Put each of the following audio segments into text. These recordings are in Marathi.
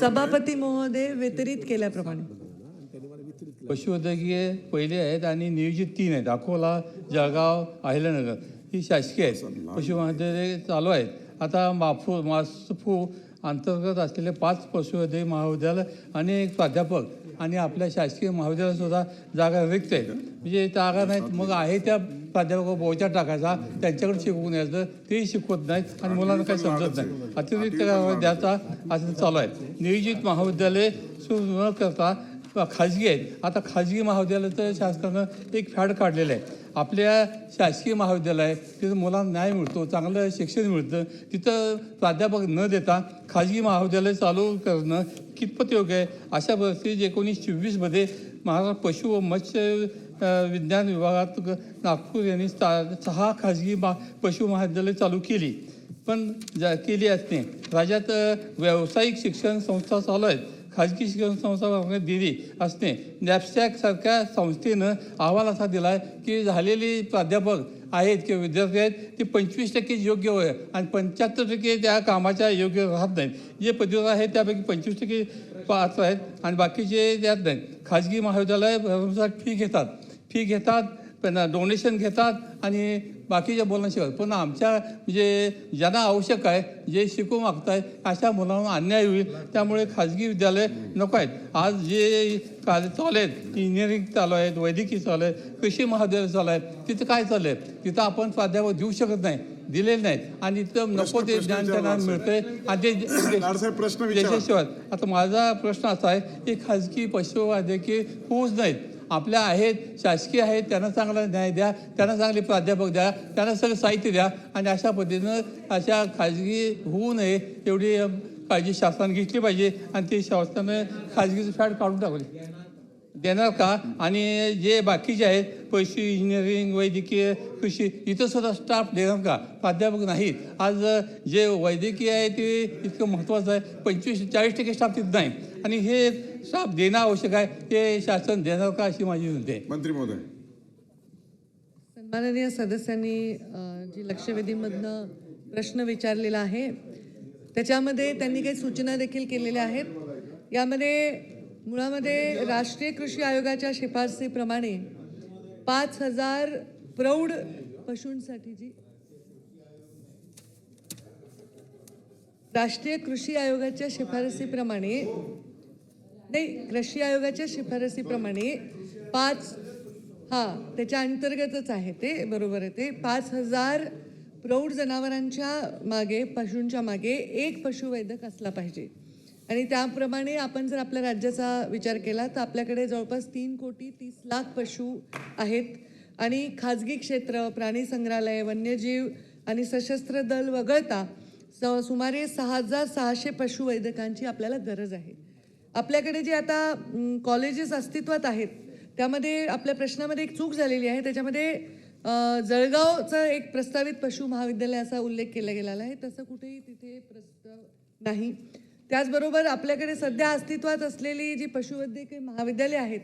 सभापती महोदय वितरित केल्याप्रमाणे. पशुवैद्यकीय पहिले आहेत आणि नियोजित तीन आहेत. अकोला जळगाव अहिल्यानगर. ही शासकीय आहेत. पशुवैद्यकीय चालू आहेत. आता माफू मासफू अंतर्गत असलेले पाच पशुवैद्यकीय महाविद्यालय आणि एक प्राध्यापक आणि आपल्या शासकीय महाविद्यालयात सुद्धा जागा रिक्त आहेत म्हणजे जागा नाहीत मग आहे त्या प्राध्यापक बोजा टाकायचा त्यांच्याकडे शिकवून यायचं तेही शिकवत नाहीत आणि मुलांना काही समजत नाही. अतिरिक्त द्यायचा असं चालू आहे. नियोजित महाविद्यालय सुरू न करता खाजगी आहेत. आता खाजगी महाविद्यालयाचं शासनानं एक फॅड काढलेलं आहे. आपल्या शासकीय महाविद्यालय आहे तिथं मुलांना न्याय मिळतो चांगलं शिक्षण मिळतं. तिथं प्राध्यापक न देता खाजगी महाविद्यालय चालू करणं कितपत योग्य आहे? अशा परिस्थितीत एकोणीस चोवीसमध्ये महाराष्ट्र पशु व मत्स्य विज्ञान विभागात ग- नागपूर यांनी सहा खाजगी मा पशु महाविद्यालय चालू केली. पण जा केली असते राज्यात व्यावसायिक शिक्षण संस्था चालू आहेत. खाजगी शिक्षण संस्था दिली असते. नॅपसॅकसारख्या संस्थेनं अहवाल असा दिला आहे की झालेली प्राध्यापक आहेत किंवा विद्यार्थी आहेत ते पंचवीस टक्के योग्य होय आणि पंच्याहत्तर टक्के त्या कामाच्या योग्य राहत नाहीत. जे पदवीधर आहेत त्यापैकी पंचवीस टक्के पात्र आहेत आणि बाकीचे त्यात नाहीत. खाजगी महाविद्यालय फी घेतात. फी घेतात त्यांना डोनेशन घेतात आणि बाकीच्या मुलांना शिकवतात पण आमच्या म्हणजे ज्यांना आवश्यक आहे जे शिकू मागतायत अशा मुलांना अन्याय होईल. त्यामुळे खाजगी विद्यालय नको आहेत. आज जे कॉलेज चालू आहेत इंजिनिअरिंग चालू आहेत वैद्यकीय चालू आहे कृषी महाविद्यालय चालू आहे तिथं काय चालू आहे तिथं आपण प्राध्यापक देऊ शकत नाही दिलेले नाहीत आणि इथं नको ते ज्ञान त्यांना मिळतंय. आणि ते प्रश्न विचारा. देशाशिवाय आता माझा प्रश्न असा आहे की खाजगी पशुवैद्यकीय होऊच नाहीत. आपल्या आहेत शासकीय आहेत त्यांना चांगला न्याय द्या त्यांना चांगले प्राध्यापक द्या त्यांना सगळं साहित्य द्या आणि अशा पद्धतीनं अशा खाजगी होऊ नये एवढी काळजी शासनाने घेतली पाहिजे आणि ते शासनानं खाजगीचं फॅट काढून टाकली देणार का? आणि जे बाकीचे आहेत पशु इंजिनिअरिंग वैद्यकीय कृषी इथं सुद्धा स्टाफ देणार का? प्राध्यापक नाहीत. आज जे वैद्यकीय आहे ते इतकं महत्त्वाचं आहे. पंचवीस चाळीस टक्के स्टाफ तिथं नाही. आणि हे स्टाफ देणं आवश्यक आहे ते शासन देणार का अशी माझी विनंती आहे. मंत्री महोदय. सन्माननीय सदस्यांनी जी लक्षवेधीमधनं प्रश्न विचारलेला आहे त्याच्यामध्ये त्यांनी काही सूचना देखील केलेल्या आहेत. यामध्ये मुळामध्ये राष्ट्रीय कृषी आयोगाच्या शिफारसीप्रमाणे पाच हजार प्रौढ पशूंसाठीची राष्ट्रीय कृषी आयोगाच्या शिफारसीप्रमाणे नाही कृषी आयोगाच्या शिफारसीप्रमाणे पाच हां त्याच्या अंतर्गतच आहे ते बरोबर आहे ते. पाच हजार प्रौढ जनावरांच्या मागे पशूंच्या मागे एक पशुवैद्यक असला पाहिजे. आणि त्याप्रमाणे आपण जर आपल्या राज्याचा विचार केला तर आपल्याकडे जवळपास तीन कोटी तीस लाख पशु आहेत. आणि खाजगी क्षेत्र प्राणी संग्रहालय वन्यजीव आणि सशस्त्र दल वगळता स सुमारे सहा हजार सहाशे पशुवैद्यकांची आपल्याला गरज आहे. आपल्याकडे जे आता कॉलेजेस अस्तित्वात आहेत त्यामध्ये आपल्या प्रश्नामध्ये एक चूक झालेली आहे. त्याच्यामध्ये जळगावचं एक प्रस्तावित पशु महाविद्यालय असा उल्लेख केला गेलेला आहे. तसं कुठेही तिथे प्रस्ताव नाही. त्याचबरोबर आपल्याकडे सध्या अस्तित्वात असलेली जी पशुवैद्यकीय महाविद्यालय आहेत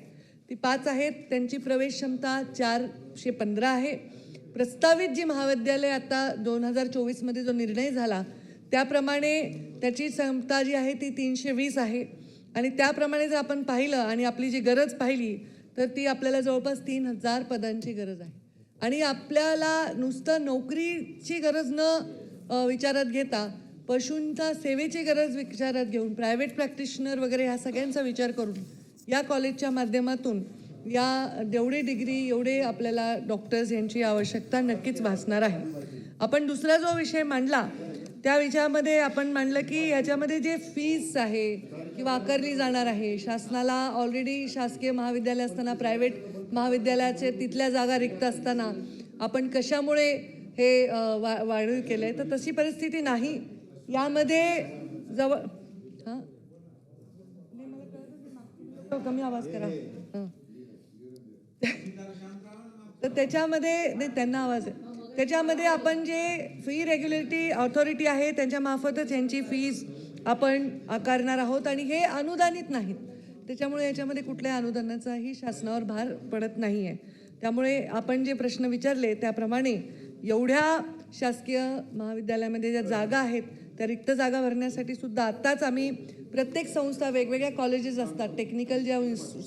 ती पाच आहेत. त्यांची प्रवेश क्षमता चारशे पंधरा आहे. प्रस्तावित जी महाविद्यालय आता दोन हजार चोवीसमध्ये जो निर्णय झाला त्याप्रमाणे त्याची क्षमता जी आहे ती तीनशे वीस आहे. आणि त्याप्रमाणे जर आपण पाहिलं आणि आपली जी गरज पाहिली तर ती आपल्याला जवळपास तीन हजार पदांची गरज आहे. आणि आपल्याला नुसतं नोकरीची गरज न विचारात घेता पशूंचा सेवेची गरज विचारात घेऊन प्रायव्हेट प्रॅक्टिशनर वगैरे ह्या सगळ्यांचा विचार करून या कॉलेजच्या माध्यमातून या जेवढे डिग्री एवढे आपल्याला डॉक्टर्स यांची आवश्यकता नक्कीच भासणार आहे. आपण दुसरा जो विषय मांडला त्या विषयामध्ये आपण मांडलं की याच्यामध्ये जे फीस आहे किंवा आकारली जाणार आहे. शासनाला ऑलरेडी शासकीय महाविद्यालय असताना प्रायव्हेट महाविद्यालयाचे तिथल्या जागा रिक्त असताना आपण कशामुळे हे वा वाढीव केलं आहे तर तशी परिस्थिती नाही. यामध्ये जवळ हां? कमी आवाज करा. हां. तर त्याच्यामध्ये नाही त्यांना आवाज आहे. त्याच्यामध्ये आपण जे फी रेग्युलेटरी ऑथॉरिटी आहे त्यांच्यामार्फतच यांची फीज आपण आकारणार आहोत आणि हे अनुदानित नाहीत. त्याच्यामुळे याच्यामध्ये कुठल्याही अनुदानाचाही शासनावर भार पडत नाही आहे त्यामुळे आपण जे प्रश्न विचारले त्याप्रमाणे एवढ्या शासकीय महाविद्यालयामध्ये ज्या जागा आहेत त्या रिक्त जागा भरण्यासाठी सुद्धा आत्ताच आम्ही प्रत्येक संस्था वेगवेगळ्या कॉलेजेस असतात टेक्निकल ज्या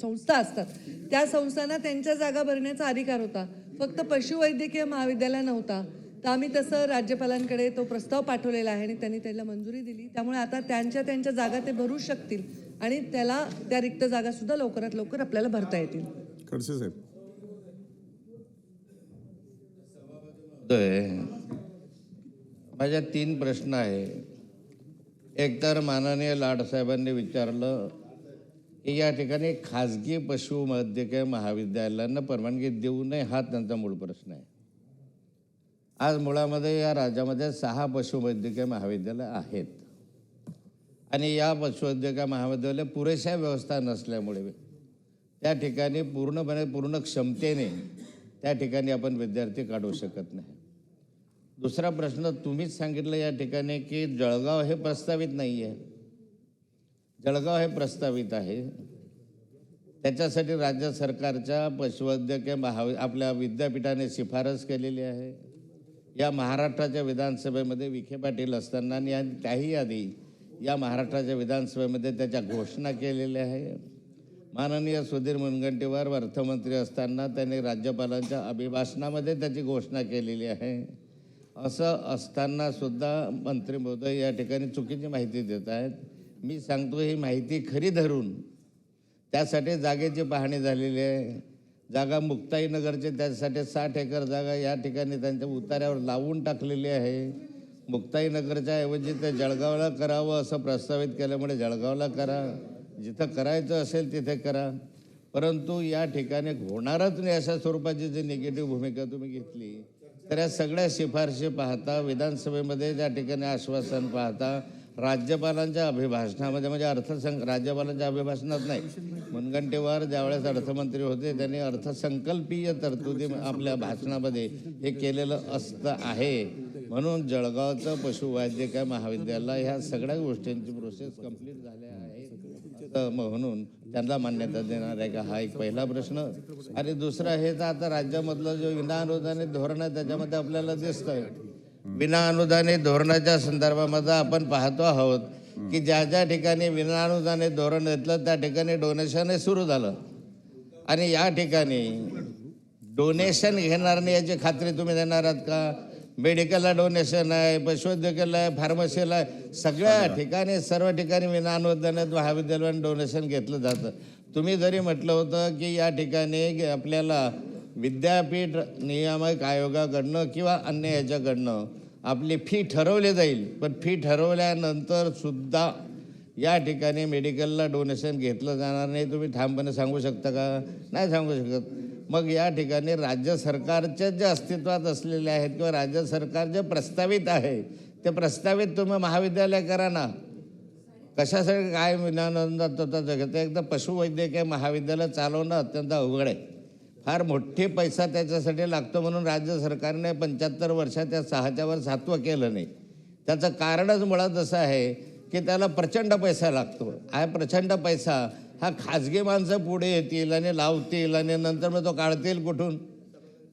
संस्था असतात त्या संस्थांना त्यांच्या जागा भरण्याचा अधिकार होता. फक्त पशुवैद्यकीय महाविद्यालय नव्हता. तर आम्ही तसं राज्यपालांकडे तो प्रस्ताव पाठवलेला आहे आणि त्यांनी त्याला मंजुरी दिली. त्यामुळे आता त्यांच्या त्यांच्या जागा ते भरू शकतील आणि त्याला त्या रिक्त जागा सुद्धा लवकरात लवकर आपल्याला भरता येतील. खडसे साहेब. होय. माझ्या तीन प्रश्न आहे. एक तर माननीय लाडसाहेबांनी विचारलं की या ठिकाणी खाजगी पशुवैद्यकीय महाविद्यालयांना परवानगी देऊ नये हा त्यांचा मूळ प्रश्न आहे. आज मुळामध्ये या राज्यामध्ये सहा पशुवैद्यकीय महाविद्यालय आहेत. आणि या पशुवैद्यकीय महाविद्यालय पुरेशा व्यवस्था नसल्यामुळे त्या ठिकाणी पूर्णपणे पूर्ण क्षमतेने त्या ठिकाणी आपण विद्यार्थी काढू शकत नाही. दुसरा प्रश्न तुम्हीच सांगितलं या ठिकाणी की जळगाव हे प्रस्तावित नाही आहे जळगाव हे प्रस्तावित आहे. त्याच्यासाठी राज्य सरकारच्या पशुवैद्यकीय महावि आपल्या विद्यापीठाने शिफारस केलेली आहे. या महाराष्ट्राच्या विधानसभेमध्ये विखे पाटील असताना आणि या- त्याही आधी या महाराष्ट्राच्या विधानसभेमध्ये त्याच्या घोषणा केलेल्या आहे माननीय सुधीर मुनगंटीवार अर्थमंत्री असताना त्यांनी राज्यपालांच्या अभिभाषणामध्ये त्याची घोषणा केलेली आहे. असं असताना सुद्धा मंत्री महोदय या ठिकाणी चुकीची माहिती देत आहेत. मी सांगतो ही माहिती खरी धरून त्यासाठी जागेची पाहणी झालेली आहे. जागा मुक्ताईनगरचे त्यासाठी साठ एकर जागा या ठिकाणी त्यांच्या उतार्यावर लावून टाकलेली आहे. मुक्ताईनगरच्या ऐवजी ते जळगावला करावं असं प्रस्तावित केल्यामुळे जळगावला करा. जिथं करायचं असेल तिथे करा. परंतु या ठिकाणी होणारच नाही अशा स्वरूपाची जी निगेटिव्ह भूमिका तुम्ही घेतली. तर या सगळ्या शिफारशी पाहता विधानसभेमध्ये ज्या ठिकाणी आश्वासन पाहता राज्यपालांच्या अभिभाषणामध्ये म्हणजे अर्थसंक राज्यपालांच्या अभिभाषणात नाही. मुनगंटीवार ज्यावेळेस अर्थमंत्री होते त्यांनी अर्थसंकल्पीय तरतुदी आपल्या भाषणामध्ये हे केलेलं असतं आहे. म्हणून जळगावचं पशुवैद्यकीय महाविद्यालय ह्या सगळ्या गोष्टींची प्रोसेस कंप्लीट झाल्या आहे. तर म्हणून त्यांना मान्यता देणार आहे का? हा एक पहिला प्रश्न. आणि दुसरा हे तर आता राज्यामधलं जो विनाअनुदानित धोरण आहे त्याच्यामध्ये आपल्याला दिसतंय. विना अनुदानित धोरणाच्या संदर्भामध्ये आपण पाहतो आहोत की ज्या ज्या ठिकाणी विना अनुदानित धोरण घेतलं त्या ठिकाणी डोनेशन सुरू झालं. आणि या ठिकाणी डोनेशन घेणार नाही याची खात्री तुम्ही देणार आहात का? मेडिकलला डोनेशन आहे पशुवैद्यकाला आहे फार्मसीला आहे सगळ्या ठिकाणी सर्व ठिकाणी विनानुदानित महाविद्यालयात डोनेशन घेतलं जातं. तुम्ही जरी म्हटलं होतं की या ठिकाणी आपल्याला विद्यापीठ नियामक आयोगाकडनं किंवा अन्य याच्याकडनं आपली फी ठरवली जाईल. पण फी ठरवल्यानंतर सुद्धा या ठिकाणी मेडिकलला डोनेशन घेतलं जाणार नाही. तुम्ही ठामपणे सांगू शकता का? नाही सांगू शकत. मग या ठिकाणी राज्य सरकारच्या जे अस्तित्वात असलेले आहेत किंवा राज्य सरकार जे प्रस्तावित आहे ते प्रस्तावित तुम्ही महाविद्यालय करा ना. कशासाठी काय विनानंदात होता? जगत एकदा पशुवैद्यकीय महाविद्यालय चालवणं अत्यंत अवघड आहे. फार मोठे पैसा त्याच्यासाठी लागतो म्हणून राज्य सरकारने पंच्याहत्तर वर्षात त्या सहाच्या सातवं केलं नाही. त्याचं कारणच मुळात असं आहे की त्याला प्रचंड पैसा लागतो. हा प्रचंड पैसा हा खाजगी माणसं पुढे येतील आणि लावतील आणि नंतर मग तो काढतील कुठून?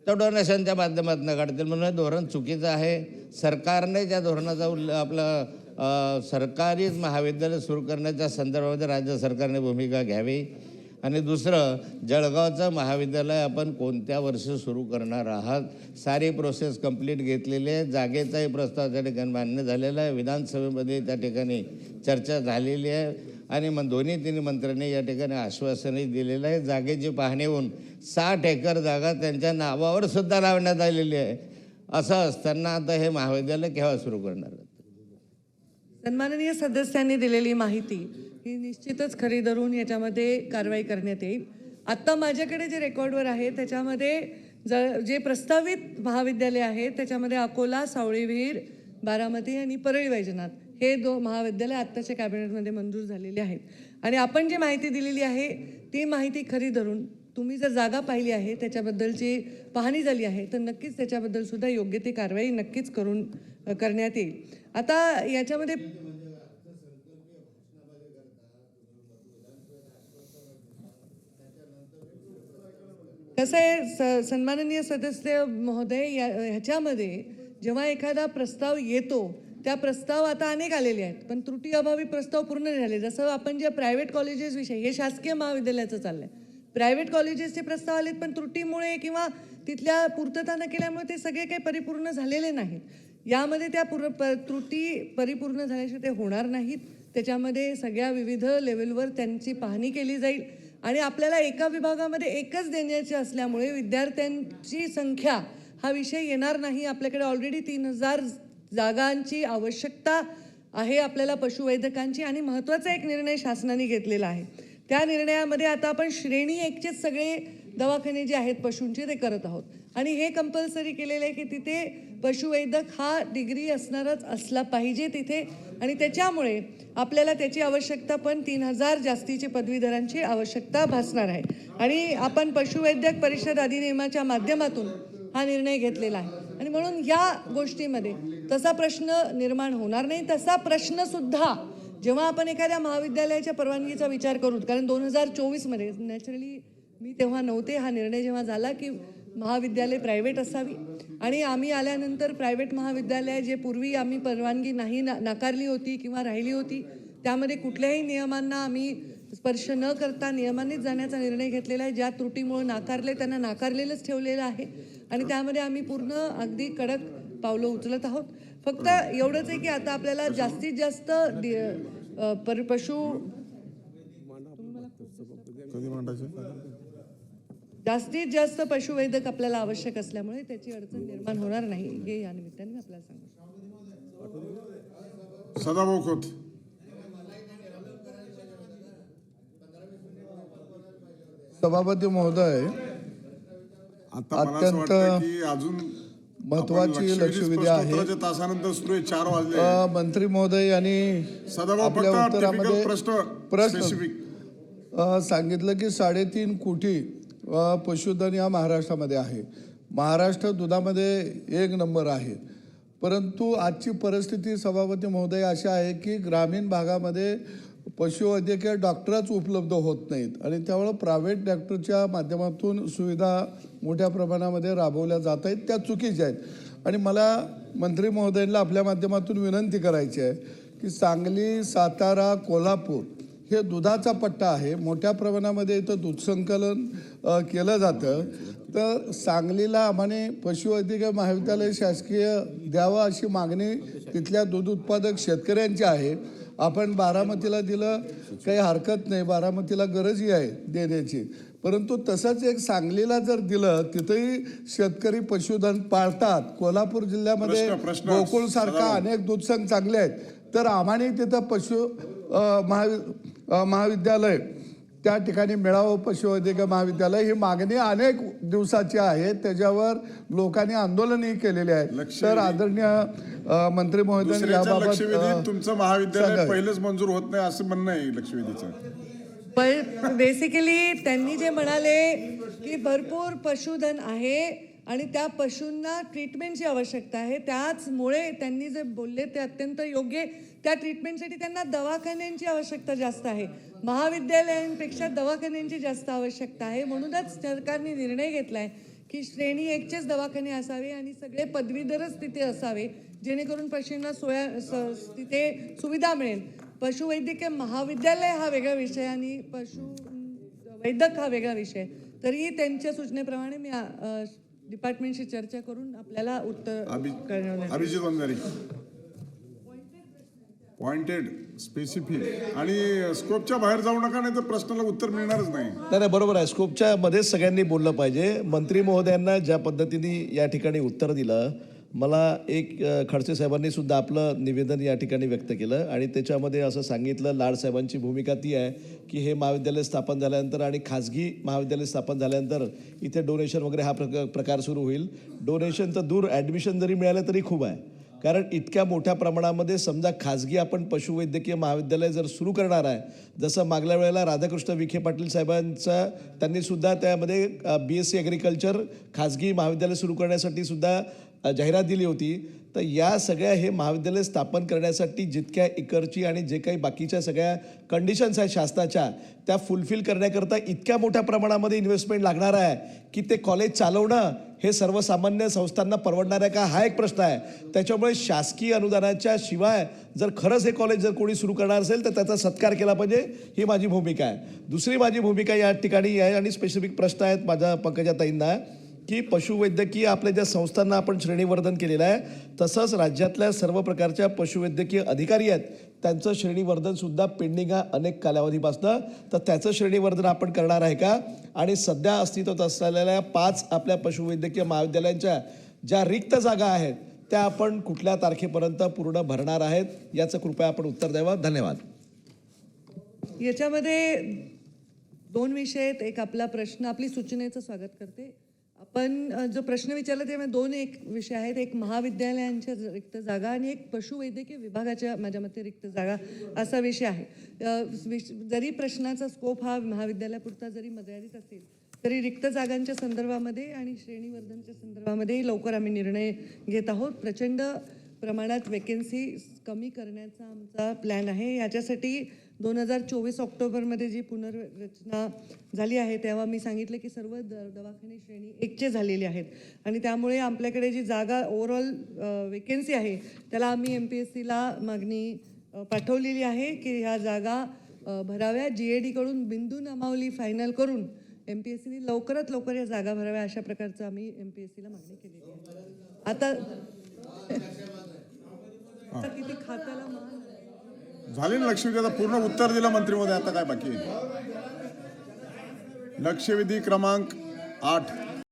तो डोनेशनच्या माध्यमातून काढतील. म्हणून हे धोरण चुकीचं आहे. सरकारने ज्या धोरणाचा उल्ल आपलं सरकारी महाविद्यालय सुरू करण्याच्या संदर्भामध्ये राज्य सरकारने भूमिका घ्यावी. आणि दुसरं जळगावचं महाविद्यालय आपण कोणत्या वर्षी सुरू करणार आहात? सारी प्रोसेस कंप्लीट घेतलेली आहे. जागेचाही प्रस्ताव त्या ठिकाणी मान्य झालेला आहे. विधानसभेमध्ये त्या ठिकाणी चर्चा झालेली आहे. आणि मग दोन्ही तिन्ही मंत्र्यांनी या ठिकाणी आश्वासनही दिलेलं आहे. जागेची पाहणी होऊन साठ एकर जागा त्यांच्या नावावर सुद्धा लावण्यात आलेली आहे. असं असताना आता हे महाविद्यालय केव्हा सुरू करणार? सन्माननीय सदस्यांनी दिलेली माहिती ही निश्चितच खरी धरून याच्यामध्ये कारवाई करण्यात येईल. आत्ता माझ्याकडे जे रेकॉर्डवर आहे त्याच्यामध्ये ज जे प्रस्तावित महाविद्यालय आहे त्याच्यामध्ये अकोला सावळीविहीर बारामती आणि परळी वैजनाथ हे दो महाविद्यालय आत्ताच्या कॅबिनेटमध्ये मंजूर झालेले आहेत. आणि आपण जी माहिती दिलेली आहे ती माहिती खरी धरून तुम्ही जर जागा पाहिली आहे त्याच्याबद्दलची पाहणी झाली आहे तर नक्कीच त्याच्याबद्दल सुद्धा योग्य ती कारवाई नक्कीच करून करण्यात येईल. आता याच्यामध्ये कसं आहे स सन्माननीय सदस्य महोदय या ह्याच्यामध्ये जेव्हा एखादा प्रस्ताव येतो त्या प्रस्ताव आता अनेक आलेले आहेत. पण त्रुटी अभावी प्रस्ताव पूर्ण झाले. जसं आपण जे प्रायव्हेट कॉलेजेस विषयी हे शासकीय महाविद्यालयाचं चाललं आहे प्रायव्हेट कॉलेजेसचे प्रस्ताव आलेत पण त्रुटीमुळे किंवा तिथल्या पूर्तता न केल्यामुळे ते सगळे काही परिपूर्ण झालेले नाहीत. यामध्ये त्या पूर प त्रुटी परिपूर्ण झाल्याशिवाय ते होणार नाहीत. त्याच्यामध्ये सगळ्या विविध लेवलवर त्यांची पाहणी केली जाईल. आणि आपल्याला एका विभागामध्ये एकच देण्याचे असल्यामुळे विद्यार्थ्यांची संख्या हा विषय येणार नाही. आपल्याकडे ऑलरेडी तीन हजार जागांची आवश्यकता आहे आपल्याला पशुवैद्यकांची आणि महत्त्वाचा एक निर्णय शासनाने घेतलेला आहे. त्या निर्णयामध्ये आता आपण श्रेणी एकचेच सगळे दवाखाने जे आहेत पशूंचे ते करत आहोत. आणि हे कंपल्सरी केलेलं आहे की तिथे पशुवैद्यक हा डिग्री असणारच असला पाहिजे तिथे. आणि त्याच्यामुळे आपल्याला त्याची आवश्यकता पण तीन हजार जास्तीचे पदवीधरांची आवश्यकता भासणार आहे. आणि आपण पशुवैद्यक परिषद अधिनियमाच्या माध्यमातून हा निर्णय घेतलेला आहे. आणि म्हणून या गोष्टीमध्ये तसा प्रश्न निर्माण होणार नाही. तसा प्रश्नसुद्धा जेव्हा आपण एखाद्या महाविद्यालयाच्या परवानगीचा विचार करू कारण दोन हजार चोवीसमध्ये नॅचरली मी तेव्हा नव्हते. हा निर्णय जेव्हा झाला की महाविद्यालय प्रायव्हेट असावी. आणि आम्ही आल्यानंतर प्रायव्हेट महाविद्यालय जे पूर्वी आम्ही परवानगी नाही ना नाकारली होती किंवा राहिली होती त्यामध्ये कुठल्याही नियमांना आम्ही स्पर्श न करता नियमानेच जाण्याचा निर्णय घेतलेला आहे. ज्या त्रुटीमुळे नाकारले त्यांना नाकारलेलंच ठेवलेलं आहे. आणि त्यामध्ये आम्ही पूर्ण अगदी कडक पावलं उचलत आहोत. फक्त एवढंच आहे की आता आपल्याला जास्तीत जास्त पर पशु जास्तीत जास्त पशुवैद्यक आपल्याला आवश्यक असल्यामुळे त्याची अडचण निर्माण होणार नाही हे या निमित्ताने मी आपल्याला सांगू. सदाभाऊ खोत. सभापती महोदय आता मला असं अत्यंत वाटतं की अजून महत्वाची लक्षवेधी आहे. तासानंतर सुरू चार वाजले. मंत्री महोदय यांनी सदाभाऊ आपल्या उत्तरामध्ये प्रश्न सांगितलं की साडेतीन कोटी पशुधन या महाराष्ट्रामध्ये आहे. महाराष्ट्र दुधामध्ये एक नंबर आहे. परंतु आजची परिस्थिती सभापती महोदय अशी आहे की ग्रामीण भागामध्ये पशुवैद्यकीय डॉक्टरच उपलब्ध होत नाहीत आणि त्यामुळं प्रायव्हेट डॉक्टरच्या माध्यमातून सुविधा मोठ्या प्रमाणामध्ये राबवल्या जात आहेत. त्या चुकीच्या आहेत. आणि मला मंत्री महोदयांना आपल्या माध्यमातून विनंती करायची आहे की सांगली सातारा कोल्हापूर हे दुधाचा पट्टा आहे. मोठ्या प्रमाणामध्ये इथं दूध संकलन केलं जातं. तर सांगलीला आम्हाने पशुवैद्यकीय महाविद्यालय शासकीय द्यावं अशी मागणी तिथल्या दूध उत्पादक शेतकऱ्यांची आहे. आपण बारामतीला दिलं काही हरकत नाही. बारामतीला गरजही आहे देण्याची. परंतु तसंच एक सांगलीला जर दिलं तिथंही शेतकरी पशुधन पाळतात. कोल्हापूर जिल्ह्यामध्ये गोकुळ सारखा. अनेक दूधसंघ चांगले आहेत. तर आम्हाने तिथं पशु महावि महाविद्यालय त्या ठिकाणी मिळावं पशुवैद्यकीय महाविद्यालय ही मागणी अनेक दिवसाची आहे त्याच्यावर लोकांनी आंदोलनही केलेले आहे. तर आदरणीय मंत्री दुसऱ्याच्या याबाबत तुमचं महाविद्यालय. पहिलंच मंजूर होत नाही असं म्हणणं आहे लक्षवेधीचं पण बेसिकली त्यांनी जे म्हणाले की भरपूर पशुधन आहे आणि त्या पशूंना ट्रीटमेंटची आवश्यकता आहे त्याचमुळे त्यांनी जे बोलले ते अत्यंत योग्य आहे. त्या ट्रीटमेंटसाठी त्यांना दवाखान्यांची आवश्यकता जास्त आहे. महाविद्यालयांपेक्षा दवाखान्यांची जास्त आवश्यकता आहे. म्हणूनच सरकारने निर्णय घेतला आहे की श्रेणी एकचेच दवाखाने असावे आणि सगळे पदवीधरच तिथे असावे जेणेकरून पशूंना सोया स- तिथे सुविधा मिळेल. पशुवैद्यकीय महाविद्यालय हा वेगळा विषय आणि पशु वैद्यक हा वेगळा विषय. तरीही त्यांच्या सूचनेप्रमाणे मी डिपार्टमेंटशी चर्चा करून आपल्याला उत्तर पॉइंटेड स्पेसिफिक आणि स्कोपच्या बाहेर जाऊ नका नाही तर प्रश्नाला उत्तर मिळणारच नाही. नाही बरोबर आहे. स्कोपच्या मध्येच सगळ्यांनी बोललं पाहिजे. मंत्री महोदयांना ज्या पद्धतीने या ठिकाणी उत्तर दिलं मला एक खडसे साहेबांनी सुद्धा आपलं निवेदन या ठिकाणी व्यक्त केलं. आणि त्याच्यामध्ये असं सांगितलं लाड साहेबांची भूमिका ती आहे की हे महाविद्यालय स्थापन झाल्यानंतर आणि खाजगी महाविद्यालय स्थापन झाल्यानंतर इथे डोनेशन वगैरे हा प्रक प्रकार सुरू होईल. डोनेशन तर दूर ॲडमिशन जरी मिळालं तरी खूप आहे. कारण इतक्या मोठ्या प्रमाणामध्ये समजा खाजगी आपण पशुवैद्यकीय महाविद्यालय जर सुरू करणार आहे जसं मागल्या वेळेला राधाकृष्ण विखे पाटील साहेबांचा त्यांनी सुद्धा त्यामध्ये बी एस सी ॲग्रिकल्चर खाजगी महाविद्यालय सुरू करण्यासाठी सुद्धा जाहिरात दिली होती. तर या सगळ्या हे महाविद्यालय स्थापन करण्यासाठी जितक्या इकडची आणि जे काही बाकीच्या सगळ्या कंडिशन्स आहेत शासनाच्या त्या फुलफिल करण्याकरता इतक्या मोठ्या प्रमाणामध्ये इन्व्हेस्टमेंट लागणार आहे की ते कॉलेज चालवणं हे सर्वसामान्य संस्थांना परवडणार आहे का? हा एक प्रश्न आहे. त्याच्यामुळे शासकीय अनुदानाच्या शिवाय जर खरंच हे कॉलेज जर कोणी सुरू करणार असेल तर त्याचा सत्कार केला पाहिजे ही माझी भूमिका आहे. दुसरी माझी भूमिका या ठिकाणी आहे आणि स्पेसिफिक प्रश्न आहेत माझ्या पंकजाताईंना. की पशुवैद्यकीय आपल्या ज्या संस्थांना आपण श्रेणीवर्धन केलेलं आहे तसंच राज्यातल्या सर्व प्रकारच्या पशुवैद्यकीय अधिकारी आहेत त्यांचं श्रेणीवर्धनसुद्धा पेंडिंग आहे अनेक कालावधीपासनं. तर त्याचं श्रेणीवर्धन आपण करणार आहे का? आणि सध्या अस्तित्वात असलेल्या पाच आपल्या पशुवैद्यकीय महाविद्यालयांच्या ज्या रिक्त जागा आहेत त्या आपण कुठल्या तारखेपर्यंत पूर्ण भरणार आहेत याचं कृपया आपण उत्तर द्यावं. धन्यवाद. याच्यामध्ये दोन विषय आहेत. एक आपला प्रश्न आपली सूचनेचं स्वागत करते. आपण जो प्रश्न विचारला त्यामध्ये दोन एक विषय आहेत. एक महाविद्यालयांच्या रिक्त जागा आणि एक पशुवैद्यकीय विभागाच्या माझ्या मते रिक्त जागा असा विषय आहे. जरी प्रश्नाचा स्कोप हा महाविद्यालयापुरता जरी मर्यादित असेल तरी रिक्त जागांच्या संदर्भामध्ये आणि श्रेणीवर्धनच्या संदर्भामध्ये लवकर आम्ही निर्णय घेत आहोत. प्रचंड प्रमाणात वेकेन्सी कमी करण्याचा आमचा प्लॅन आहे. याच्यासाठी दोन हजार चोवीस ऑक्टोबरमध्ये जी पुनर्रचना झाली आहे तेव्हा मी सांगितलं की सर्व द दवाखाने श्रेणी एकचे झालेले आहेत. आणि त्यामुळे आपल्याकडे जी जागा ओव्हरऑल वेकेन्सी आहे त्याला आम्ही एम पी एस सीला मागणी पाठवलेली आहे की ह्या जागा भराव्या. जी ए डीकडून बिंदू नमावली फायनल करून एम पी एस सीने लवकरात लवकर या जागा भराव्या अशा प्रकारचं आम्ही एम पी एस सीला मागणी केलेली आहे. आता आता किती खात्याला मान झाले ना लक्षवेधी? आता पूर्ण उत्तर दिलं मंत्री आता काय बाकी लक्षवेधी क्रमांक आठ.